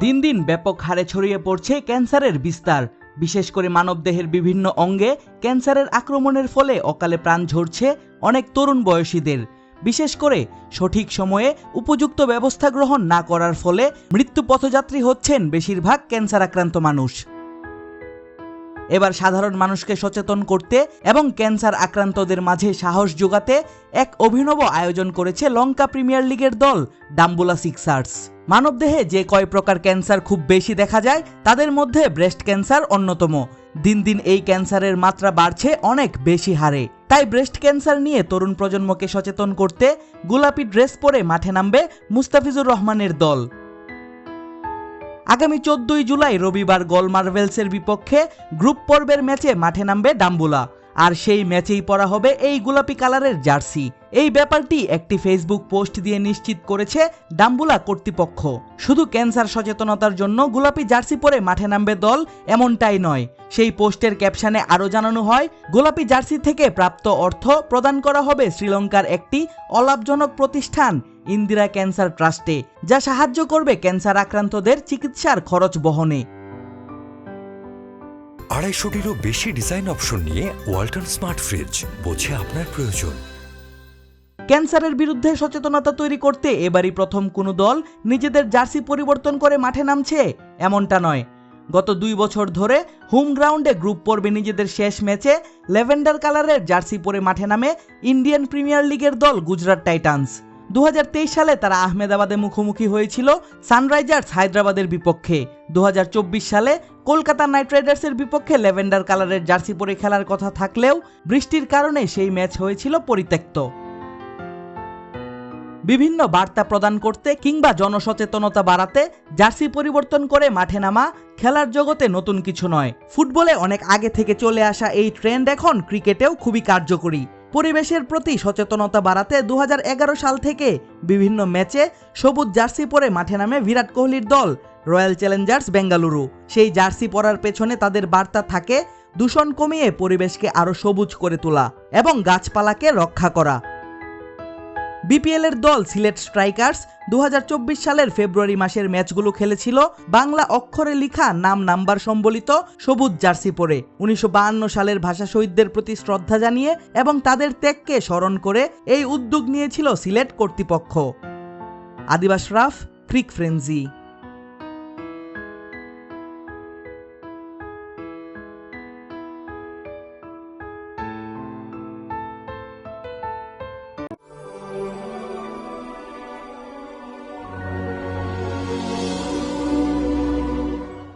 দিন দিন ব্যাপক হারে ছড়িয়ে পড়ছে ক্যান্সারের বিস্তার। বিশেষ করে মানবদেহের বিভিন্ন অঙ্গে ক্যান্সারের আক্রমণের ফলে অকালে প্রাণ ঝরছে অনেক তরুণ বয়সীদের। বিশেষ করে সঠিক সময়ে উপযুক্ত ব্যবস্থা গ্রহণ না করার ফলে মৃত্যু পথযাত্রী হচ্ছেন বেশিরভাগ ক্যান্সার আক্রান্ত মানুষ। এবার সাধারণ মানুষকে সচেতন করতে এবং ক্যান্সার আক্রান্তদের মাঝে সাহস যোগাতে এক অভিনব আয়োজন করেছে লঙ্কা প্রিমিয়ার লিগের দল, ডাম্বুলা সিক্সার্স। মানবদেহে যে কয় প্রকার ক্যান্সার খুব বেশি দেখা যায়, তাদের মধ্যে ব্রেস্ট ক্যান্সার অন্যতম। দিন দিন এই ক্যান্সারের মাত্রা বাড়ছে, অনেক বেশি হারে। তাই ব্রেস্ট ক্যান্সার নিয়ে তরুণ প্রজন্মকে সচেতন করতে গোলাপি ড্রেস পরে মাঠে নামবে মুস্তাফিজুর রহমানের দল। আগামী চোদ্দই জুলাই রবিবার গল মার্ভেলসের বিপক্ষে গ্রুপ পর্বের ম্যাচে মাঠে নামবে ডাম্বুলা। আর সেই ম্যাচেই পরা হবে এই গোলাপি কালারের জার্সি। এই ব্যাপারটি একটি ফেসবুক পোস্ট দিয়ে নিশ্চিত করেছে ডাম্বুলা কর্তৃপক্ষ। শুধু ক্যান্সার সচেতনতার জন্য গোলাপি জার্সি পরে মাঠে নামবে দল, এমনটাই নয়। সেই পোস্টের ক্যাপশনে আরও জানানো হয়, গোলাপি জার্সি থেকে প্রাপ্ত অর্থ প্রদান করা হবে শ্রীলঙ্কার একটি অলাভজনক প্রতিষ্ঠান, ইন্দিরা ক্যান্সার ট্রাস্টে, যা সাহায্য করবে ক্যান্সার আক্রান্তদের চিকিৎসার খরচ বহনে। আড়াইশোটিরও বেশি ডিজাইন অপশন নিয়ে ওয়াল্টন স্মার্ট ফ্রিজ বোঝে আপনার প্রয়োজন। ক্যান্সারের বিরুদ্ধে সচেতনতা তৈরি করতে এবারই প্রথম কোনো দল নিজেদের জার্সি পরিবর্তন করে মাঠে নামছে, এমনটা নয়। গত দুই বছর ধরে হোম গ্রাউন্ডে গ্রুপ পর্বে নিজেদের শেষ ম্যাচে লেভেন্ডার কালারের জার্সি পরে মাঠে নামে ইন্ডিয়ান প্রিমিয়ার লিগের দল গুজরাট টাইটান্স। দু হাজার তেইশ সালে তারা আহমেদাবাদে মুখোমুখি হয়েছিল সানরাইজার্স হায়দ্রাবাদের বিপক্ষে। দু হাজার চব্বিশ সালে কলকাতা নাইট রাইডার্সের বিপক্ষে লেভেন্ডার কালারের জার্সি পরে খেলার কথা থাকলেও বৃষ্টির কারণে সেই ম্যাচ হয়েছিল পরিত্যক্ত। বিভিন্ন বার্তা প্রদান করতে কিংবা জনসচেতনতা বাড়াতে জার্সি পরিবর্তন করে মাঠে নামা খেলার জগতে নতুন কিছু নয়। ফুটবলে অনেক আগে থেকে চলে আসা এই ট্রেন্ড এখন ক্রিকেটেও খুবই কার্যকরী। পরিবেশের প্রতি সচেতনতা বাড়াতে দু হাজার এগারো সাল থেকে বিভিন্ন ম্যাচে সবুজ জার্সি পরে মাঠে নামে বিরাট কোহলির দল, রয়্যাল চ্যালেঞ্জার্স বেঙ্গালুরু। সেই জার্সি পরার পেছনে তাদের বার্তা থাকে, দূষণ কমিয়ে পরিবেশকে আরও সবুজ করে তোলা এবং গাছপালাকে রক্ষা করা। বিপিএল এর দল সিলেট স্ট্রাইকার্স দু হাজার চব্বিশ সালের ফেব্রুয়ারি মাসের ম্যাচগুলো খেলেছিল বাংলা অক্ষরে লিখা নাম নাম্বার সম্বলিত সবুজ জার্সি পরে। উনিশশো সালের ভাষা শহীদদের প্রতি শ্রদ্ধা জানিয়ে এবং তাদের ত্যাগকে স্মরণ করে এই উদ্যোগ নিয়েছিল সিলেট কর্তৃপক্ষ। আদিবাস রাফ, ক্রিক ফ্রেন্সি।